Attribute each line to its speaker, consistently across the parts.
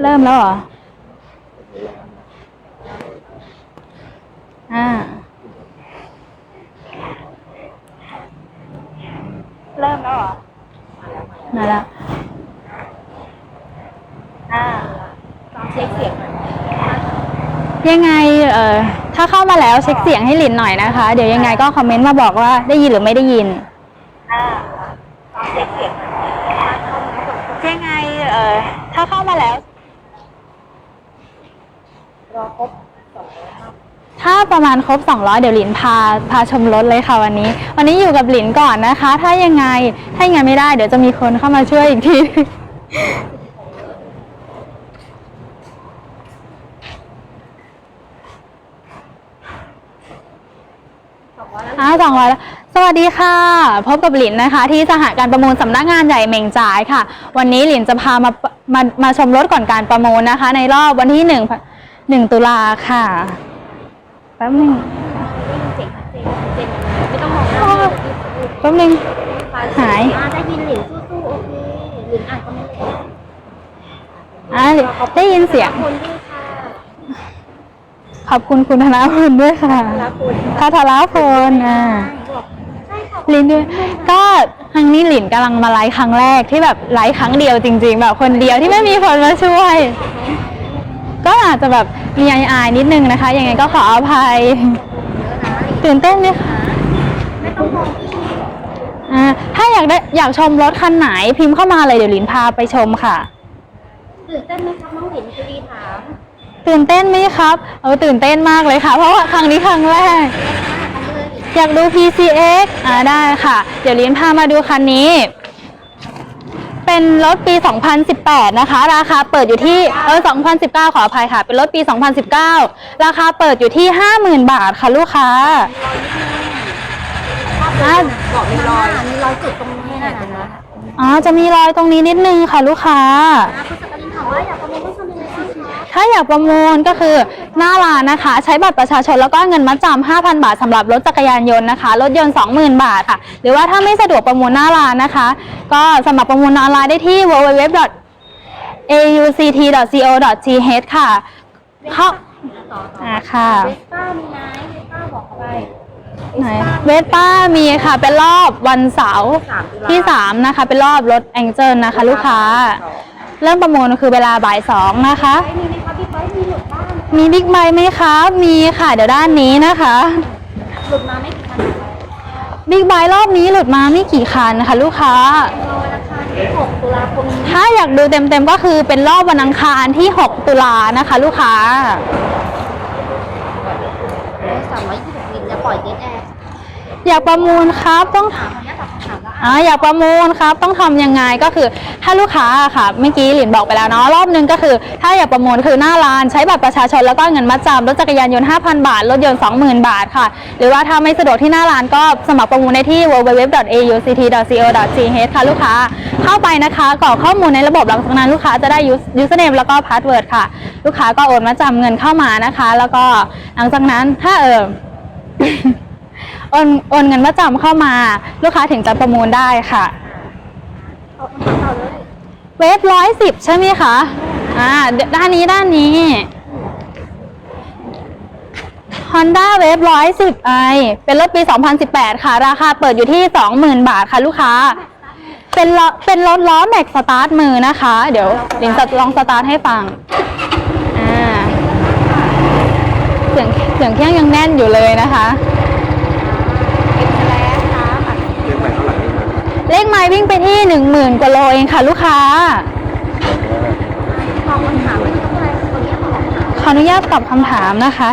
Speaker 1: เริ่มแล้วเหรอ อ่า เริ่มแล้วเหรอ มาแล้ว อ่า
Speaker 2: ลองเช็คเสียงหน่อย
Speaker 1: ยังไง เอ่อ ถ้าเข้ามาแล้วเช็คเสียงให้หลินหน่อยนะคะ เดี๋ยวยังไงก็คอมเมนต์มาบอกว่าได้ยินหรือไม่ได้ยิน
Speaker 2: อ่าลองเช็คเสียงหน่อย
Speaker 1: ยังไง เอ่อ ถ้าเข้ามาแล้ว
Speaker 2: รอครบสองร้อยห้า
Speaker 1: ถ้าประมาณครบ 200 เดี๋ยวหลินพาพาชมรถเลยค่ะวันนี้ วันนี้อยู่กับหลินก่อนนะคะ ถ้ายังไงถ้ายังไงไม่ได้เดี๋ยวจะมีคนเข้ามาช่วยอีกที
Speaker 2: สองร้อยแล้ว
Speaker 1: อ่าสองร้อยแล้วสวัสดีค่ะ พบกับหลินนะคะ ที่สหการประมูลสำนักงานใหญ่เหม่งจ่ายค่ะ วันนี้หลินจะพามามามาชมรถก่อนการประมูลนะคะ ในรอบวันที่หนึ่ง หนึ่งตุลาค่ะ แป๊บนึง
Speaker 2: ได้ยินเสียงเจนชัดเจนยังไม่ต้องมองหน้าเลย
Speaker 1: แป๊บนึง หาย
Speaker 2: อ่าได้ยินหลินสู้ๆโอเคหลินอ่านคอมเมนต์เลย
Speaker 1: อ่าได้ยินเสียง
Speaker 2: ขอบคุณด้วยค่ะ
Speaker 1: ขอบคุณคุณธนาพลด้วยค่ะ
Speaker 2: รักคุณ
Speaker 1: พัทรพลอ่า
Speaker 2: บอกใช่ค่ะ
Speaker 1: ลินด้วยก็ครั้งนี้หลินกำลังมาไลฟ์ครั้งแรกที่แบบไลฟ์ครั้งเดียวจริง ๆ แบบคนเดียวที่ไม่มีคนมาช่วย ก็อาจจะแบบมีอายๆนิดนึงนะคะ ยังไงก็ขออภัย
Speaker 2: เยอะนะ
Speaker 1: ตื่นเต้นไหมคะ
Speaker 2: ไม่ต้องมองที่
Speaker 1: อ่าถ้าอยากได้อยากชมรถคันไหนพิมพ์เข้ามาเลยเดี๋ยวหลินพาไปชมค่ะ
Speaker 2: ตื่นเต้นไหมครับน้องหลินคือดีถาม
Speaker 1: ตื่นเต้นไหมครับ เออตื่นเต้นมากเลยค่ะ เพราะว่าครั้งนี้ครั้งแรก
Speaker 2: อันนี้เลยหลิน
Speaker 1: อยากดู PCX อ่าได้ค่ะ เดี๋ยวลินพามาดูคันนี้ เป็นรถปี 2018 นะคะ ราคาเปิดอยู่ที่เออ2019 ขออภัยค่ะ เป็นรถปี 2019 ราคาเปิดอยู่ที่ 50,000 บาทค่ะลูกค้าอะ
Speaker 2: บอกมีรอยมีรอยจุดตรงนี้นะนะ
Speaker 1: อ๋อ จะมีรอยตรงนี้นิดนึงค่ะลูกค้า
Speaker 2: คุณสกลินถามว่าอยากประมูล
Speaker 1: ถ้าอยากประมูลก็คือหน้าร้านนะคะ ใช้บัตรประชาชนแล้วก็เงินมัดจำ5,000 บาทสำหรับรถจักรยานยนต์นะคะรถยนต์ 20,000 บาทค่ะ หรือว่าถ้าไม่สะดวกประมูลหน้าร้านนะคะ ก็สมัครประมูลออนไลน์ได้ที่ www.auct.co.th ค่ะเข้า
Speaker 2: อ่า
Speaker 1: ค่ะ
Speaker 2: เวสป้ามีไหมเวสป้าบอกเขาไป
Speaker 1: ไหนเวสป้ามีค่ะ เป็นรอบวันเสาร์
Speaker 2: สามตุลา
Speaker 1: ที่ 3 นะคะ เป็นรอบรถแองเจิลนะคะ ลูกค้า เริ่มประมูลคือเวลาบ่ายสองนะคะ
Speaker 2: ไบค์มีไหมคะพี่ไบค์มีหลุดบ้าง
Speaker 1: มีบิ๊กไบค์ไหมคะ มีค่ะเดี๋ยวด้านนี้นะคะ
Speaker 2: หลุดมาไม่กี่คัน
Speaker 1: บิ๊กไบค์รอบนี้หลุดมาไม่กี่คันค่ะลูกค้า
Speaker 2: รอวันอังคารที่6ตุลาคมนี้
Speaker 1: ถ้าอยากดูเต็มๆก็คือเป็นรอบวันอังคารที่ 6 ตุลานะคะ ลูกค้า
Speaker 2: สามร้อยยี่สิบลินจะปล่อยเจ็ตแอร์
Speaker 1: อยากประมูลครับต้อง
Speaker 2: ถามคนนี้ต อ่า
Speaker 1: อยากประมูลครับต้องทำยังไงก็คือถ้าลูกค้าอะค่ะเมื่อกี้หลินบอกไปแล้วเนาะรอบหนึงก็คือ ถ้าอยากประมูลคือหน้าร้านใช้บัตรประชาชนแล้วก็เงินมัดจำรถจักรยานยนต์5,000 บาท รถยนต์ 20,000 บาทค่ะ หรือว่าถ้าไม่สะดวกที่หน้าร้านก็สมัครประมูลได้ที่ www.auct.co.th ค่ะลูกค้าเข้าไปนะคะกรอกข้อมูลในระบบหลังจากนั้นลูกค้าจะได้ username แล้วก็ password ค่ะ ลูกค้าก็โอนมัดจำเงินเข้ามานะคะ แล้วก็หลังจากนั้นถ้าเออ โอนโอนเงินมาจำเข้ามา ลูกค้าถึงจะประมูลได้ค่ะ เวฟร้อยสิบใช่ไหมคะอ่าเดี๋ยวด้านนี้ด้านนี้ Honda w a v e ร้อยสิบไอเป็นรถปี 2018 ค่ะ ราคาเปิดอยู่ที่ 20,000 บาทค่ะลูกค้า เป็นล้อเป็นรถล้อแม็กสตาร์ทมือนะคะ เดี๋ยวลินจะลองสตาร์ทให้ฟังอ่าเสียงเสียงเครื่องยังแน่นอยู่เลยนะคะ
Speaker 2: เป็นแล้นะค่ะ
Speaker 1: เลขไม้วิ่งไปที่10,000กว่าโลเองค่ะลูกค้า
Speaker 2: ตอบคำถามไม่ต้องอะไรคนนี้ตอบคำถาม
Speaker 1: ขออนุญาตตอบคำถามนะคะ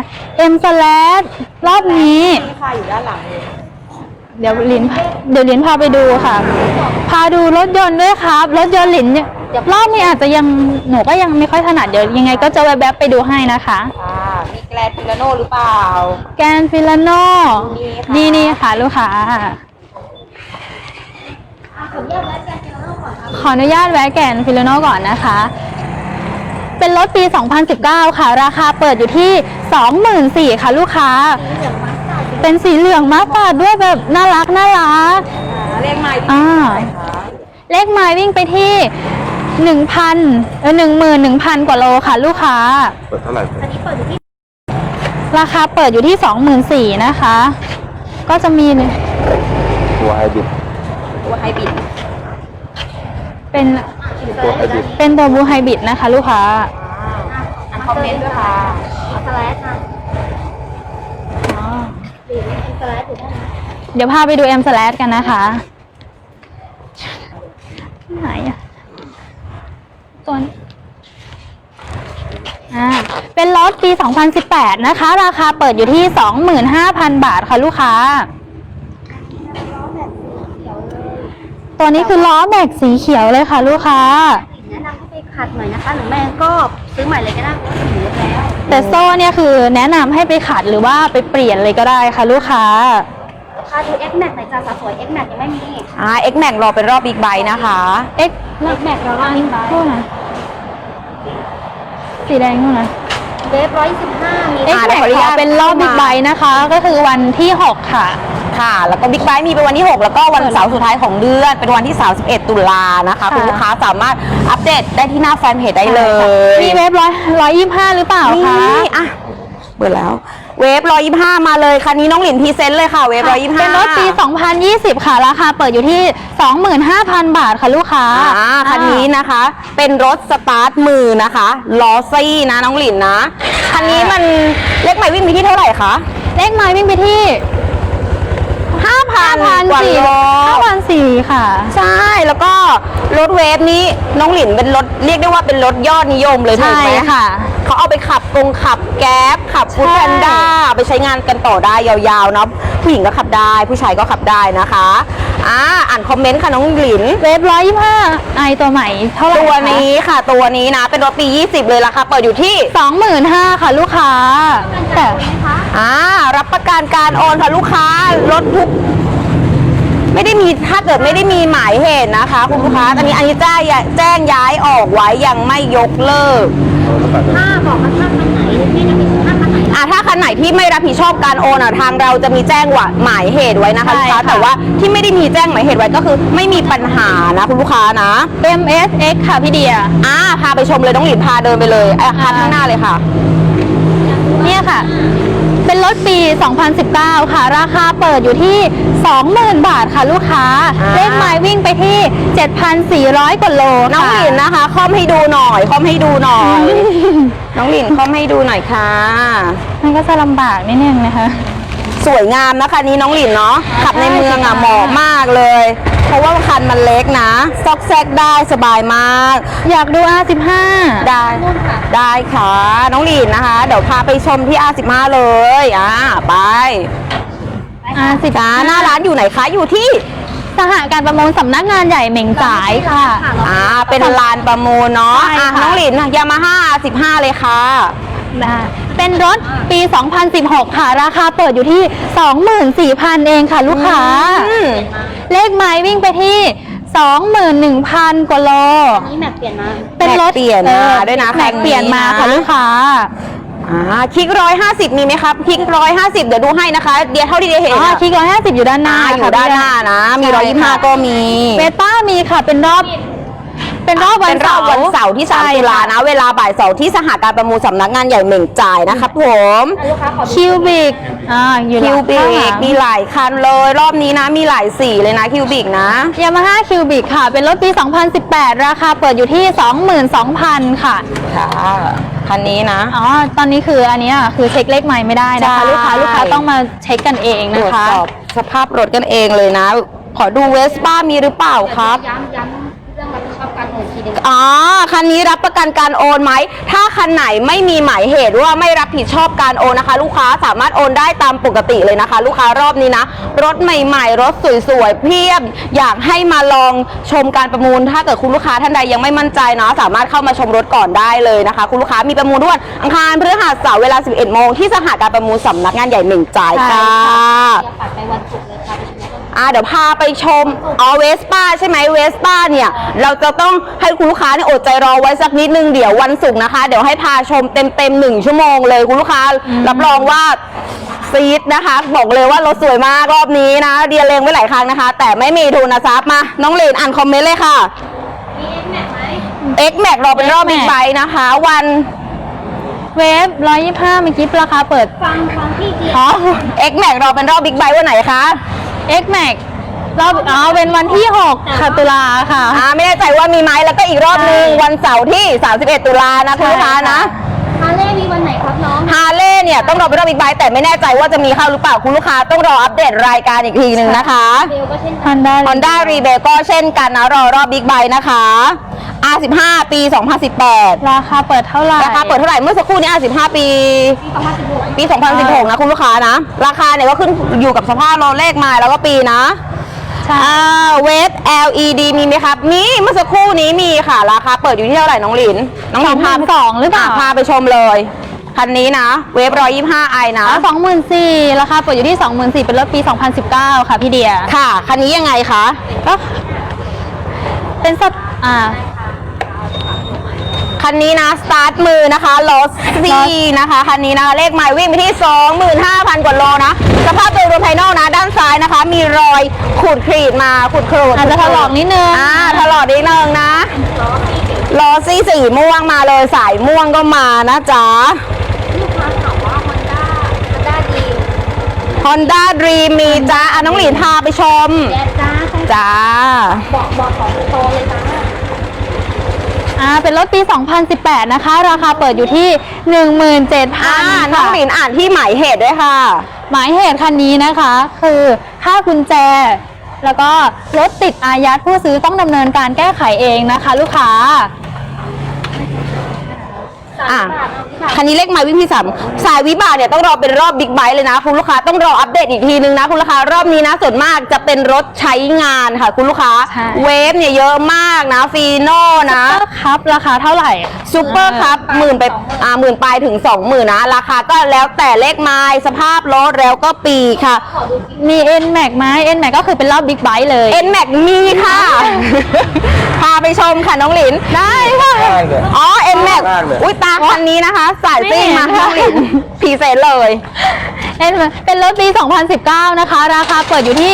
Speaker 1: M slash รอบนี้
Speaker 2: มีค่ะอยู่ด้านหลังเลย
Speaker 1: เดี๋ยวลินเดี๋ยวลินพาไปดูค่ะ พาดูรถยนต์ด้วยครับ รถยนต์ลินเนี่ยรอบนี้อาจจะยังหนูก็ยังไม่ค่อยถนัดเดี๋ยวยังไงก็จะแวบๆไปดูให้นะคะ
Speaker 2: ค่ะมีแกลนฟิลาโนหรือเปล่า
Speaker 1: แกนฟิลาโน
Speaker 2: มีค่ะ
Speaker 1: นี่นี่ค่ะ ลูกค้า
Speaker 2: ขออนุญาตแวะแกลนฟิลาโนก่อน
Speaker 1: ขออนุญาตแวะแกนฟิลาโนก่อนนะคะ เป็นรถปี 2019 ค่ะ ราคาเปิดอยู่ที่ 24,000ค่ะลูกค้า
Speaker 2: เหลืองมาสตาร์ด
Speaker 1: เป็นสีเหลืองมากกว่าด้วยแบบน่ารักน่ารัก
Speaker 2: เลขไม้ที่
Speaker 1: อ่า
Speaker 2: ไหนคะ
Speaker 1: เลขไม้วิ่งไปที่หนึ่งพันเออหนึ่งหมื่นหนึ่งพันกว่าโลค่ะ ลูกค้า
Speaker 3: เปิดเท่าไหร่
Speaker 2: อันนี้เปิดอยู่ที่
Speaker 1: ราคาเปิดอยู่ที่สองหมื่นสี่นะคะ ก็จะมี
Speaker 3: ตัวไฮบริด
Speaker 2: ตัวไฮบริด
Speaker 1: เป็น
Speaker 3: ตัวไฮบริด
Speaker 1: เป็นตัวบูไฮบริดนะคะ ลูกค้า
Speaker 2: อ่านคอมเมนต์ด้วยค่ะเอาสแลชค่ะหรือเป็นสแลชหรือได้ไหม
Speaker 1: เดี๋ยวพาไปดู M slash กันนะคะไหนอะตัวนี้อ่าเป็นรถปี 2018 นะคะ ราคาเปิดอยู่ที่ 25,000 บาทค่ะลูกค้า ตัวนี้คือล้อแม็กสีเขียวเลยค่ะลูกค้า
Speaker 2: แนะนำให้ไปขัดหน่อยนะคะหรือไม่ก็ซื้อใหม่เลยก็ได้เพราะว่าสีเยอะแล้ว
Speaker 1: แต่โซ่เนี่ยคือแนะนำให้ไปขัดหรือว่าไปเปลี่ยนเลยก็ได้ค่ะลูกค้า
Speaker 2: ค่าดู X Max หน่อยจ้าสาวสวย X Max ยังไม่มี
Speaker 4: อ่า X Max รอเป็นรอบบิ๊กไบค์นะคะ
Speaker 1: X แล้วแม็กเราอันโทษนะสีแดงนู่นนะ
Speaker 2: เวฟร้อยสิบห้ามี
Speaker 1: X
Speaker 4: อ่า
Speaker 1: แม็ก
Speaker 4: ขออนุญาต
Speaker 1: เป็นรอบบิ๊กไบค์นะคะ ก็คือวันที่ 6 ค่ะ
Speaker 4: ค่ะ แล้วก็บิ๊กไบค์มีเป็นวันที่ 6 แล้วก็วันเสาร์สุดท้ายของเดือน เป็นวันที่ 31 ตุลานะคะ
Speaker 1: ค่ะ
Speaker 4: คุณลูกค้าสามารถอัปเดตได้ที่หน้าแฟนเพจได้เลย
Speaker 1: มีเว็บร้อยร้อยยี่ห้าหรือเปล่าคะ
Speaker 4: นี่อะ เปิดแล้ว เวฟ125มาเลยคันนี้น้องหลินพรีเซนต์เลยค่ะ เวฟ125
Speaker 1: เป็นรถปี 2020 ค่ะ ราคาเปิดอยู่ที่ 25,000 บาทค่ะลูกค้า
Speaker 4: อ่าคันนี้นะคะ เป็นรถสตาร์ทมือนะคะล้อซี่นะน้องหลินนะ คันนี้มันเลขใหม่วิ่งไปที่เท่าไหร่คะ
Speaker 1: เลขไม้วิ่งไปที่
Speaker 4: 5,000กว่า
Speaker 1: 5,400
Speaker 4: โล
Speaker 1: 5,400ค่ะ
Speaker 4: ใช่แล้วก็รถเวฟนี้น้องหลินเป็นรถเรียกได้ว่าเป็นรถยอดนิยมเลยถูก
Speaker 1: ใช่
Speaker 4: ไหม
Speaker 1: ค่ะ
Speaker 4: เขาเอาไปขับกงขับแก๊บขับฟูด
Speaker 1: ใช่
Speaker 4: แพนด้าไปใช้งานกันต่อได้ยาวๆเนาะผู้หญิงก็ขับได้ ผู้ชายก็ขับได้นะคะอ่าอ่านคอมเมนต์ค่ะน้องหลิน
Speaker 1: เว็บร้อยยี่ห้าไอตัวใหม่เท่าไหร่
Speaker 4: ตัวนี้ค่ะ ตัวนี้นะ เป็นรถปี 20 เลยราคาเปิดอยู่ที่
Speaker 1: สองหมื่นห้าค่ะลูกค้าแต่
Speaker 4: อ่ารับประกันการโอนค่ะลูกค้ารถทุก ไม่ได้มีถ้าเกิดไม่ได้มีหมายเหตุนะคะ คุณลูกค้าอันนี้อันนี้แจ้งแจ้งย้ายออกไว้ยังไม่ยกเลิก
Speaker 2: ถ้าบอกมาถ้าคันไหนที่จะมีถ้าคันไหน
Speaker 4: อ่าถ้าคันไหนที่ไม่รับผิดชอบการโอนอะทางเราจะมีแจ้งว่าหมายเหตุไว้นะคะ
Speaker 1: ใช่
Speaker 4: ลูกค้า
Speaker 1: ค่ะ
Speaker 4: แต่ว่าที่ไม่ได้มีแจ้งหมายเหตุไว้ก็คือ ไม่มีปัญหานะคุณลูกค้านะ
Speaker 1: MSX ค่ะพี่เดีย
Speaker 4: อ่าพาไปชมเลยต้องหลินพาเดินไปเลยอะคันข้างหน้าเลยค่ะ
Speaker 1: เนี่ยค่ะ เป็นรถปี 2019 ค่ะ ราคาเปิดอยู่ที่ 20,000 บาทค่ะลูกค้า
Speaker 4: อ่า
Speaker 1: เลขหมายวิ่งไปที่ 7,400กว่าโล
Speaker 4: น้อง
Speaker 1: ค่ะ
Speaker 4: หลินนะคะคอมให้ดูหน่อยคอมให้ดูหน่อย น้องหลินคอมให้ดูหน่อยค่ะ
Speaker 1: มันก็จะลำบากนิดนึงนะคะ
Speaker 4: สวยงามนะคะนี้น้องหลินเนาะขับในเมืองอะเหมาะมากเลย เพราะว่าคันมันเล็กนะ ซอกแซกได้สบายมาก
Speaker 1: อยากดู R15
Speaker 4: ได้ได้ค่ะ น้องหลินนะคะ เดี๋ยวพาไปชมที่ R15 เลยอ่าไป
Speaker 1: R15
Speaker 4: จ้าหน้าร้านอยู่ไหนคะอยู่ที่
Speaker 1: สหการประมูลสำนักงานใหญ่เหม่งจ่ายค่ะ
Speaker 4: อ่า เป็นลานประมูลเนาะ
Speaker 1: ใช่
Speaker 4: อะ
Speaker 1: ค่ะ
Speaker 4: น้องหลินยามาฮ่า15เลยค่ะ
Speaker 1: นะ เป็นรถปี 2016 ค่ะ ราคาเปิดอยู่ที่ 24,000 เองค่ะลูกค้า
Speaker 4: อืม
Speaker 1: เลขไม้วิ่งไปที่ 21,000 กว่าโล
Speaker 2: นี่แม็กเปลี่ยนมา
Speaker 1: เป็นรถ
Speaker 4: แม็กเปลี่ยนมาด้วยนะ
Speaker 1: แม็ก
Speaker 4: คันนี้
Speaker 1: เปลี่ยนมาค่ะ
Speaker 4: นะ
Speaker 1: ลูกค้า
Speaker 4: อ่าคลิกร้อยห้าสิบมีไหมครับคลิกร้อยห้าสิบเดี๋ยวดูให้นะคะ เดียวเท่าที่เดียเห็น
Speaker 1: อ๋อ
Speaker 4: อะ
Speaker 1: คลิกร้อยห้าสิบอยู่ด้านหน้า
Speaker 4: อ่าอยู่
Speaker 1: ค่ะ
Speaker 4: ด้านหน้านะ มี
Speaker 1: ใช่
Speaker 4: ร้อยยี่ห้า
Speaker 1: ค่ะ
Speaker 4: ก็มี
Speaker 1: เบต้ามีค่ะ เป็นรอบ เป็นรอบวัน
Speaker 4: เป็นร
Speaker 1: เสา
Speaker 4: อบ
Speaker 1: ร์
Speaker 4: วันเสาร์ที่สาม
Speaker 1: ใช่
Speaker 4: ตุลา
Speaker 1: ค่
Speaker 4: นะ เวลาบ่ายสองที่สหการประมูลสำนักงานใหญ่เหม่งจ่ายนะครับผม
Speaker 2: ลูกค้าขอดู
Speaker 1: คิวบิกอ่าอยู่ห
Speaker 4: คิ
Speaker 1: ลั
Speaker 4: ว
Speaker 1: ง
Speaker 4: บิ
Speaker 1: ข้างหลั
Speaker 4: ก
Speaker 1: ง
Speaker 4: มีหลายคันเลย รอบนี้นะมีหลายสีเลยนะคิวบิกนะ
Speaker 1: ยามาฮ่าคิวบิกค่ะ เป็นรถปี 2018 ราคาเปิดอยู่ที่ 22,000 ค่ะ
Speaker 4: ค่ะคันนี้นะ
Speaker 1: อ๋อ ตอนนี้คืออันเนี้ยคือเช็คเลขใหม่ไม่ได้นะคะ
Speaker 4: ใช่
Speaker 1: ลูกค้าลูกค้าต้องมาเช็คกันเอง
Speaker 4: ตร
Speaker 1: นะ
Speaker 4: วจ
Speaker 1: คะ
Speaker 4: สอบสภาพรถกันเองเลยนะ ขอดูเวสป้ามีหรือเปล่าครับ
Speaker 2: ย้ำย้ำเรื่องรับผิดช อ๋อ
Speaker 4: คันนี้รับประกันการโอนไหม ถ้าคันไหนไม่มีหมายเหตุว่าไม่รับผิดชอบการโอนนะคะ ลูกค้าสามารถโอนได้ตามปกติเลยนะคะ ลูกค้ารอบนี้นะ รถใหม่ ๆ รถสวยๆเพียบ อยากให้มาลองชมการประมูล ถ้าเกิดคุณลูกค้าท่านใดยังไม่มั่นใจเนาะสามารถเข้ามาชมรถก่อนได้เลยนะคะ คุณลูกค้ามีประมูลทุกวันอังคารพฤหัสเสาร์เวลา 11โมงที่สหการประมูลสำนักงานใหญ่เหม่งจ่ายค่ะ
Speaker 2: เดี๋ยวปัดไปวันศุกร์
Speaker 4: อ่าเดี๋ยวพาไปชมอ๋อเวสป้าใช่ไหมเวสป้าเนี่ย เราจะต้องให้คุณลูกค้าเนี่ยอดใจรอไว้สักนิดนึงเดี๋ยววันศุกร์นะคะ เดี๋ยวให้พาชมเต็มเต็มๆหนึ่งชั่วโมงเลยคุณลูกค้า รับรองว่าซีดนะคะ บอกเลยว่ารถสวยมากรอบนี้นะ เดียเลงไว้หลายครั้งนะคะ แต่ไม่มีทุนทรัพย์มา น้องเลนอ่านคอมเมนต์เลยค่ะ
Speaker 2: มี X Max ไหม
Speaker 4: X Max รอเป็นรอบ
Speaker 1: X Max
Speaker 4: บิ๊กไบค์นะคะ วัน
Speaker 1: เวฟร้อยยี่ห้าเมื่อกี้ราคาเปิด
Speaker 2: ฟังฟังพี่เดีย
Speaker 4: อ๋อ X Max รอเป็นรอบบิ๊กไบค์วันไหนคะ
Speaker 1: X Max รอบอ๋อเป็นวันที่ 6 ค่ะตุลาค่ะ
Speaker 4: อ่าไม่แน่ใจว่ามีไหมแล้วก็อีกรอบนึง
Speaker 1: ใช่
Speaker 4: วันเสาร์ที่ 31 ตุลานะคุณลูกค้านะ
Speaker 2: ฮาเล่มีวันไหนครับน้อง
Speaker 4: ฮาร์เลย์เนี่ยต้องรอเป็นรอบบิ๊กไบค์แต่ไม่แน่ใจว่าจะมีเข้าหรือเปล่าคุณลูกค้าต้องรออัปเดตรายการอีกทีหนึ่งนะคะ
Speaker 2: เบลก็เช่นกัน
Speaker 1: Honda
Speaker 4: Honda r e b e l ก็เช่นกันนะรอรอบบิ๊กไบค์นะคะ R15 ปี 2018
Speaker 1: ราคาเปิดเท่าไหร่
Speaker 4: ราคาเปิดเท่าไหร่ เมื่อสักครู่นี้ R15 ปี
Speaker 2: ปี 2016
Speaker 4: ปี2016นะคุณลูกค้านะ ราคาเนี่ยก็ขึ้นอยู่กับสภาพรถเลขมาแล้วก็ปีนะ
Speaker 1: ใช่
Speaker 4: อ่าเวฟ LED มีไหมครับ มี เมื่อสักครู่นี้มีค่ะ ราคาเปิดอยู่ที่เท่าไหร่น้องหลิน น้องหลินพา
Speaker 1: สองหรือเปล่าะ
Speaker 4: พาไปชมเลยคันนี้นะ เวฟ125 i นะ
Speaker 1: สองหมื่นสี่ราคาเปิดอยู่ที่สองหมื่นสี่เป็นรถปี2019ค่ะพี่เดีย
Speaker 4: ค่ะ คันนี้ยังไงคะ
Speaker 1: ก็ เป็นสัตอ่า
Speaker 4: คันนี้นะสตาร์ทมือนะคะลอสซี่นะคะคันนี้นะคะเลขหมายวิ่งไปที่ 25,000 กว่าโลนะสภาพโดยรวมภายนอกนะ ด้านซ้ายนะคะ มีรอยขูดขีดมาขูดขูด
Speaker 1: อาจจะถลอกนิดนึง
Speaker 4: อ่าถลอกนิดนึงนะลอซี่สีม่วงมาเลยสายม่วงก็มานะจ๊ะ
Speaker 2: ลูกค้าถามว่า Honda Honda ดี
Speaker 4: Honda Dream มีจ้าอะน้องหลินพาไปชม
Speaker 2: แย่จ้าใช่
Speaker 4: จ้า
Speaker 2: บอกบอกของโตเลยจ้า
Speaker 1: อ่าเป็นรถปี 2018 นะคะ ราคาเปิดอยู่ที่ 17,000
Speaker 4: อ่า
Speaker 1: ค่ะ
Speaker 4: น้องหลินอ่านที่หมายเหตุด้วยค่ะ
Speaker 1: หมายเหตุคันนี้นะคะ คือค่ากุญแจ แล้วก็รถติดอายัดผู้ซื้อต้องดำเนินการแก้ไขเองนะคะ ลูกค้า
Speaker 4: อะ
Speaker 2: สามบาทเอาพี่ค่ะ
Speaker 4: คันนี้เลขหมายวิ่งที่สามสายวิบากเนี่ยต้องรอเป็นรอบบิ๊กไบค์เลยนะ คุณลูกค้าต้องรออัปเดตอีกทีนึงนะ คุณลูกค้ารอบนี้นะส่วนมากจะเป็นรถใช้งานค่ะ คุณลูกค้า
Speaker 1: ใช่
Speaker 4: เวฟเนี่ยเยอะมากนะฟีโน่นะ
Speaker 1: ครับราคาเท่าไหร่
Speaker 4: ซูเปอร์ครับหมื่นไปอ่าหมื่นปลายถึงสองหมื่นนะ ราคาก็แล้วแต่เลขไม้สภาพรถแล้วก็ปีค่ะ
Speaker 1: มี N Max ไหม N Max ก็คือเป็นรอบบิ๊กไบค์เลย
Speaker 4: N Max มีค่ะ พาไปชมค่ะ น้องหลิน ได้ค่ะ
Speaker 3: ได้เลย
Speaker 4: อ๋อ N Max
Speaker 3: มากเลย
Speaker 4: อุ้ยตาคันนี้นะคะ สายซิ่งมา
Speaker 1: ไม่เห็น
Speaker 4: น้องหลินพรีเซนต์เลย
Speaker 1: N Max เป็นรถปี 2019 นะคะ ราคาเปิดอยู่ที่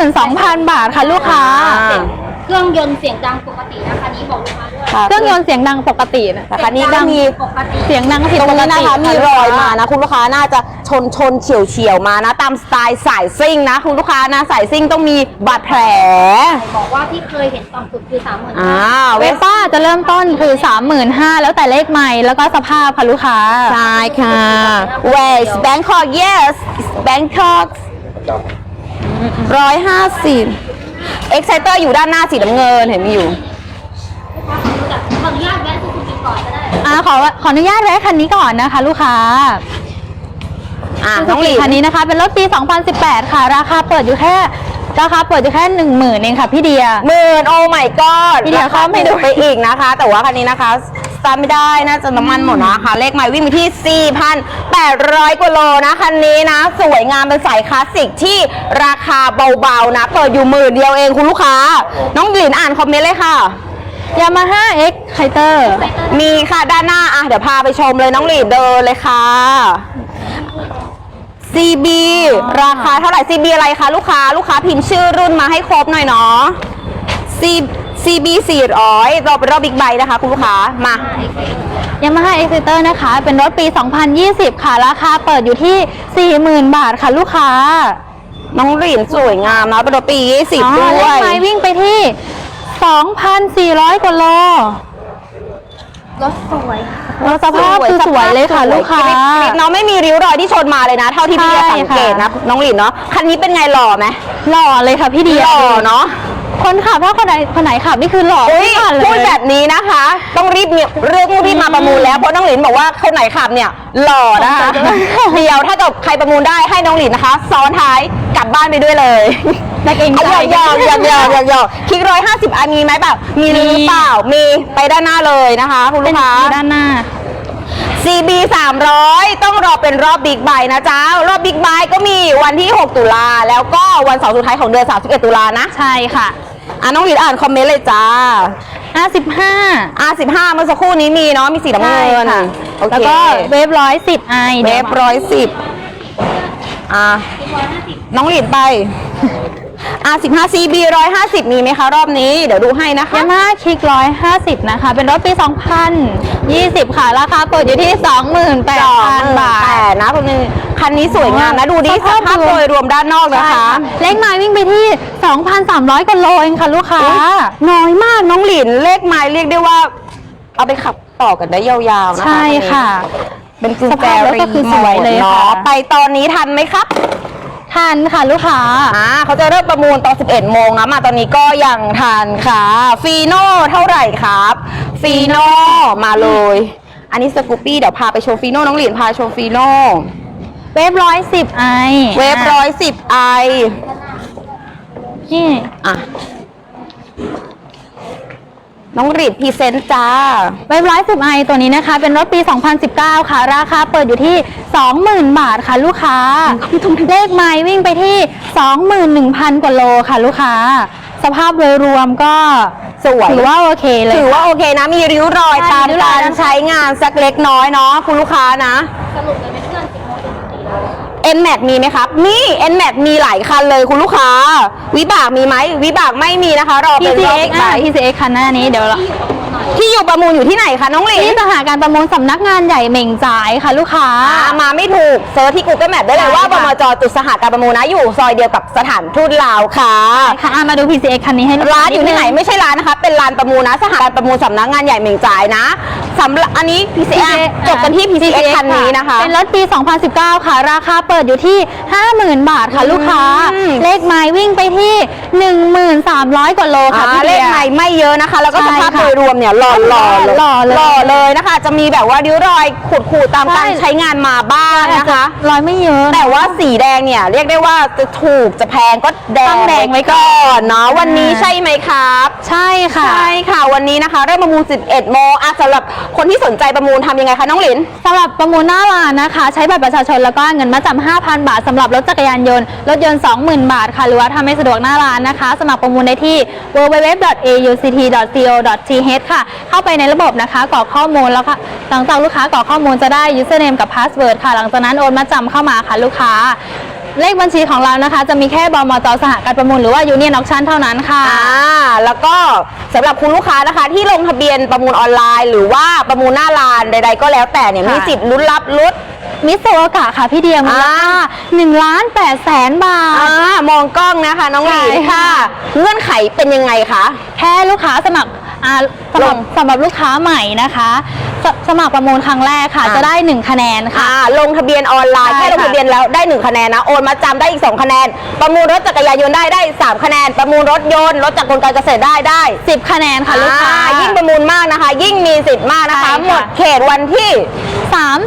Speaker 1: 32,000 บาทค่ะลูกค้า
Speaker 4: อ่า
Speaker 2: เครื่องยนต์เสียงดังปกตินะคะนี้บอกลูกค้าด้วย
Speaker 4: ค่ะ
Speaker 1: เครื่องยนต์เสียงดังปกตินะ
Speaker 4: แต่คันนี้ก็มี
Speaker 2: ปกติ
Speaker 1: เสียงดังผิด
Speaker 4: ตรง
Speaker 1: ปก
Speaker 4: นี้
Speaker 1: ติ
Speaker 4: นะคะมีรอยมา
Speaker 1: ลูกค้
Speaker 4: นะ คุณลูกค้าน่าจะชนชนเฉียวเฉียวๆมานะ ตามสไตล์สายซิ่งนะ คุณลูกค้านะสายซิ่งต้องมีบาดแผล
Speaker 2: บอกว่าที่เคยเห็นต่ำสุดคือสามหมื่น
Speaker 4: อ่า
Speaker 1: เว
Speaker 4: เว
Speaker 1: ส
Speaker 4: ส
Speaker 1: ป้าจะเริ่มต้นคือ 35,000แล้วแต่เลขใหม่แล้วก็สภาพค่ะลูกค้า
Speaker 4: ใช่ค่ะ West Bangkok yes Bangkok ร้อยห้าสิบ Exciter อยู่ด้านหน้าสีน้ำเงินเห็นมีอยู่
Speaker 2: ขออนุญาตแวะซูซูกิก่อนก็ได้
Speaker 1: อ่าขอขออนุญาตแวะคันนี้ก่อนนะคะ ลูกค้า
Speaker 4: อ่าน้องหลิน
Speaker 1: คันนี้นะคะ เป็นรถปี 2018 ค่ะ ราคาเปิดอยู่แค่ราคาเปิดอยู่แค่10,000เองค่ะพี่เดีย
Speaker 4: หมื่นโอ้ my god
Speaker 1: พี่เดี๋ยว
Speaker 4: ราคา
Speaker 1: เข้าไม่
Speaker 4: ไม่
Speaker 1: ดู
Speaker 4: ดูไปอีกนะคะ แต่ว่าคันนี้นะคะสตาร์ทไม่ได้น่าจะน้ำมันหมดนะคะ เลขหมายวิ่งไปที่ 4,800กว่าโลนะคันนี้นะ สวยงามเป็นสายคลาสสิกที่ราคาเบาๆนะเปิดอยู่หมื่นเดียวเองคุณลูกค้า น้องหลินอ่านคอมเมนต์เลยค่ะ
Speaker 1: ยามาฮ่า X ไคเตอร์
Speaker 4: มีค่ะด้านหน้าอะเดี๋ยวพาไปชมเลยน้องหลีดเดินเลยค่ะ CB ราคาเท่าไหร่ CB อะไรคะลูกค้าลูกค้าพิมพ์ชื่อรุ่นมาให้ครบหน่อยเนาะ C CB 400เราเป็นรอบบิ๊กไบค์นะคะคุณลูกค้า มา
Speaker 1: ยามาฮ่า X ไคเตอร์นะคะ เป็นรถปี 2020 ค่ะ ราคาเปิดอยู่ที่ 40,000 บาทค่ะลูกค้า
Speaker 4: น้องหลีนสวยงามนะเป็นรถปี
Speaker 1: อ๋อ
Speaker 4: 20ด้
Speaker 1: เล
Speaker 4: ว
Speaker 1: ข
Speaker 4: ย
Speaker 1: ไม้วิ่งไปที่ 2,400 กว่าโล
Speaker 2: รถสวยค่ะ
Speaker 1: แล้วสภาพคือสวยเลยค่ะ ลูกค้า
Speaker 4: กริ๊บกริ๊บเนาะไม่มีริ้วรอยที่ชนมาเลยนะ เท่าที่พี่เดีย
Speaker 1: ใช่
Speaker 4: สังเกต
Speaker 1: ค่ะ
Speaker 4: นะ น้องหลีนเนาะคันนี้เป็นไงหล่อไหม
Speaker 1: หล่อเลยค่ะพี่เดีย
Speaker 4: หล่อเนาะ
Speaker 1: คนขับถ้าคนไหนคนไหนขับนี่คือหล่อ
Speaker 4: อุ้ย
Speaker 1: ทุกคันเลย
Speaker 4: พูดแบบนี้นะคะ ต้องรีบเนี่ยเรื่องรีบมาประมูลแล้วเพราะน้องหลินบอกว่าคนไหนขับเนี่ยหล่อนะคะเดียวถ้าเกิดใครประมูลได้ให้น้องหลินนะคะ ซ้อนท้ายกลับบ้านไปด้วยเลย
Speaker 1: นักเอง
Speaker 4: เอา
Speaker 1: ใจ
Speaker 4: หยอกหยอกหยอกหยอกหยอกหยอกคลิกร้อยห้าสิบอันมีไหมแบบมีหรือเปล่า มีไปด้านหน้าเลยนะคะคุณ
Speaker 1: เป็
Speaker 4: ลู
Speaker 1: น
Speaker 4: กค้า
Speaker 1: ด้านหน้า
Speaker 4: CB 300 ต้องรอเป็นรอบบิ๊กไบค์นะจ๊ะ รอบบิ๊กไบค์ก็มีวันที่ 6 ตุลาแล้วก็วันเสาร์สุดท้ายของเดือน 31 ตุลานะ
Speaker 1: ใช่ค่ะ
Speaker 4: อะน้องหลินอ่านคอมเมนต์เลยจ้า
Speaker 1: 55
Speaker 4: R15 เมื่อสักครู่นี้มีเนาะมีสีน้ำ
Speaker 1: ใช่
Speaker 4: เงิน
Speaker 1: ค่ะ
Speaker 4: โอเค
Speaker 1: แล้วก็เวฟร้อยสิบไอ
Speaker 4: เวฟร้อยสิบอะน้องหลินไป R15 CB 150 มีไหมคะรอบนี้ เดี๋ยวดูให้นะคะ
Speaker 1: ยามาคิกร้อยห้าสิบนะคะ เป็นรถปีสองพันยี่สิบค่ะ ราคาเปิดอยู่ที่สองหมื่นแปดพันบาท
Speaker 4: แต่นะคุณนึงคันนี้สวยงามนะ ดูดิส
Speaker 1: สภาพ
Speaker 4: ภาพโดยรวมด้านนอกนะ
Speaker 1: ใช่
Speaker 4: คะ
Speaker 1: เลขไม้วิ่งไปที่ 2,300กิโลเองค่ะลูกค้า
Speaker 4: น้อยมากน้องหลินเลขไม้เรียกได้ว่า เอาไปขับต่อกันได้ยาวๆนะคะ
Speaker 1: ใช่ค่ะ
Speaker 4: เป็นกุญ
Speaker 1: ส
Speaker 4: แจ
Speaker 1: ภาพรถก็คือสวยเลย
Speaker 4: รีโมท
Speaker 1: ค่ะ
Speaker 4: เนาะไปตอนนี้ทันไหมครับ
Speaker 1: ทันค่ะลูกค้า
Speaker 4: อ่าเขาจะเริ่มประมูลตอน 11 โมงนะ มาตอนนี้ก็ยังทันค่ะ ฟีโน่เท่าไหร่ครับ ฟีโน่มาเลย อันนี้สกูปปี้เดี๋ยวพาไปโชว์ฟีโน่น้องหลินพาโชว์ฟีโน่
Speaker 1: เวฟร้อยสิบไอ
Speaker 4: เวฟร้อยสิบไอ
Speaker 1: นี่
Speaker 4: อะ น้องหลินพรีเซนต์จ้า
Speaker 1: เวฟร้อยสิบไอตัวนี้นะคะ เป็นรถปี 2019 ค่ะ ราคาเปิดอยู่ที่ 20,000 บาทค่ะลูกค้า เลขไม้วิ่งไปที่ 21,000 กว่าโลค่ะลูกค้า สภาพโดยรวมก็
Speaker 4: สวย
Speaker 1: ถือว่าโอเคเลย
Speaker 4: ถือว่า
Speaker 1: ค่ะ
Speaker 4: โอเคนะ มีริ้วรอย
Speaker 1: ใช่
Speaker 4: ตาม
Speaker 1: ริ้วรอย
Speaker 4: การใช้งานสักเล็กน้อยเนาะคุณลูกค้านะ
Speaker 2: สรุปเลย
Speaker 4: n m a x มีไหมครับ นี่ n m a x มีหลายคันเลยคุณลูกค้า วิบากมีไหมวิบากไม่มีนะคะ รอเป็นรอบ
Speaker 1: PCX
Speaker 4: ไป
Speaker 1: อะ PCX คันหน้านี้เดี๋ยวเรา
Speaker 4: ที่อยู่ประมูลอยู่ที่ไหนคะน้องหลิน
Speaker 1: ที่สหการประมูลสำนักงานใหญ่เหม่งจ่ายค่ะลูกค้า
Speaker 4: อ่ามาไม่ถูกเซิร์ชที่ Google Map ได้เลย
Speaker 1: ใช่
Speaker 4: ว่า
Speaker 1: ค่ะ
Speaker 4: บมจจุดสหการประมูลนะอยู่ซอยเดียวกับสถานทูตลาวค่ะ
Speaker 1: ค่ะอะมาดู PCX คันนี้ให้ลูกค้
Speaker 4: ร้านอยู่ที่ไหน
Speaker 1: ดง
Speaker 4: ไม่ใช่ร้านนะคะ เป็นร้านประมูลนะ สหการประมูลสำนักงานใหญ่เหม่งจ่ายนะ สำหรับอันนี้ PCX จบกันที่ PCX คันนี้นะคะ
Speaker 1: เป็นรถปี 2019 ค่ะ ราคาเปิดอยู่ที่ 50,000 บาทค่ะลูกค้า
Speaker 4: อืม
Speaker 1: เลขไม้วิ่งไปที่ 1,300 กว่าโลค่ะ
Speaker 4: อ่า
Speaker 1: พี่
Speaker 4: เล
Speaker 1: เดี
Speaker 4: ข
Speaker 1: ย
Speaker 4: ใหม่ไม่เยอะนะคะ แล้วก็
Speaker 1: ใช่
Speaker 4: สภาพ
Speaker 1: ค่ะ
Speaker 4: โดยรวมเนี่ยหล่อหล่อ
Speaker 1: หล่อเลย
Speaker 4: หล่อเลยนะคะ จะมีแบบว่าริ้วรอยขูดขูดๆตาม
Speaker 1: ใช่
Speaker 4: การใช้งานมาบ้างนะคะ
Speaker 1: ร้อยไม่เยอะ
Speaker 4: แต่ว่าสีแดงเนี่ยเรียกได้ว่าจะถูกจะแพงก็แด
Speaker 1: ต้อง
Speaker 4: ง
Speaker 1: แดงไว้ก่
Speaker 4: ก่
Speaker 1: อ
Speaker 4: อนนเนาะวันนี้ใช่ไหมครับ
Speaker 1: ใช่ค่ะ
Speaker 4: ใช่ค่ะวันนี้นะคะเริ่มประมูล11โมงอะสำหรับคนที่สนใจประมูลทำยังไงคะน้องหลิน
Speaker 1: สำหรับประมูลหน้าร้านนะคะ ใช้บัตรประชาชนแล้วก็เงินมาจำ5,000 บาทสำหรับรถจักรยานยนต์ รถยนต์ 20,000 บาทค่ะ หรือว่าถ้าไม่สะดวกหน้าร้านนะคะ สมัครประมูลได้ที่ www.auct.co.th ค่ะ เข้าไปในระบบนะคะกรอกข้อมูลแล้วค่ะ หลังจากลูกค้ากรอกข้อมูลจะได้ username กับ password ค่ะ หลังจากนั้นโอนมาจำเข้ามาค่ะลูกค้า เลขบัญชีของเรานะคะ จะมีแค่บมจสหการประมูลหรือว่า Union Auction เท่านั้นค่ะ
Speaker 4: อ่าแล้วก็สำหรับคุณลูกค้านะคะ ที่ลงทะเบียนประมูลออนไลน์ หรือว่าประมูลหน้าร้านใด ๆ ก็แล้วแต่เนี่ย
Speaker 1: ค่ะ
Speaker 4: มีสิทธิ์ลุ้นรับรถ
Speaker 1: มิสโซโอกะค่ะพี่เดียมูลค่า
Speaker 4: อ่า
Speaker 1: หนึ่งล้านแปดแสนบาท
Speaker 4: อ่ามองกล้องนะคะ น้องหลิน
Speaker 1: ใช่ค่ะ
Speaker 4: ค่ะ เงื่อนไขเป็นยังไงคะ
Speaker 1: แค่ลูกค้าสมัครอ่าสำหรับ
Speaker 4: ลง
Speaker 1: สำหรับลูกค้าใหม่นะคะ สสมัครประมูลครั้งแรกค่ะ
Speaker 4: อ่า
Speaker 1: จะได้ 1 คะแนนค่ะ
Speaker 4: อ่าลงทะเบียนออนไลน์
Speaker 1: ใช่
Speaker 4: แค่ลง
Speaker 1: ค่ะ
Speaker 4: ทะเบียนแล้วได้ 1 คะแนนนะ โอนมาจำได้อีก 2 คะแนน ประมูลรถจักรยานยนต์ได้ได้ 3 คะแนน ประมูลรถยนต์รถจากรกลการเกษตรได้ได้
Speaker 1: 10 คะแนนค่ะลูกค้า
Speaker 4: อ่ยิ่งประมูลมากนะคะ ยิ่งมีสิทธิ์มากนะคะ
Speaker 1: ใช่ค่ะ
Speaker 4: หมดเขตวันที่
Speaker 1: สาม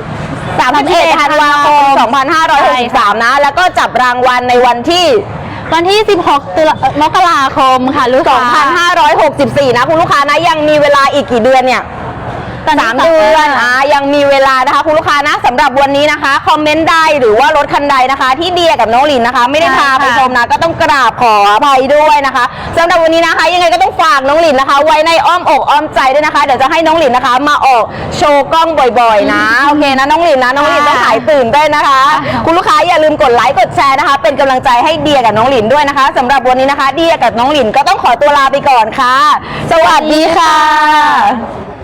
Speaker 4: 31 ธันวาคม 2563 นะ แล้วก็จับรางวัลในวันที่
Speaker 1: วันที่ 16ตุลามกราคมค่ะลูกค้า
Speaker 4: 2564 นะ คุณลูกค้านะยังมีเวลาอีกกี่เดือนเนี่ย
Speaker 1: ตอนนี้
Speaker 4: สามเดือนอ่ายังมีเวลานะคะคุณลูกค้านะสำหรับวันนี้นะคะคอมเมนต์ใดหรือว่ารถคันใดนะคะ ที่เดียกับน้องหลินนะคะ ไม่ได้พาไปชมนะก็ต้องกราบขออภัยด้วยนะคะสำหรับวันนี้นะคะ ยังไงก็ต้องฝากน้องหลินนะคะ ไว้ในอ้อมอกอ้อมใจด้วยนะคะ เดี๋ยวจะให้น้องหลินนะคะ มาออกโชว์กล้องบ่อยๆ นะโอเคนะน้องหลินนะน้องหลินต้องหายตื่นด้วยนะคะ คุณลูกค้าอย่าลืมกดไลค์กดแชร์นะคะ เป็นกำลังใจให้เดียกับน้องหลินด้วยนะคะสำหรับวันนี้นะคะ เดียกับน้องหลินก็ต้องขอตัวลาไปก่อนค่ะ สวัสดีค่ะ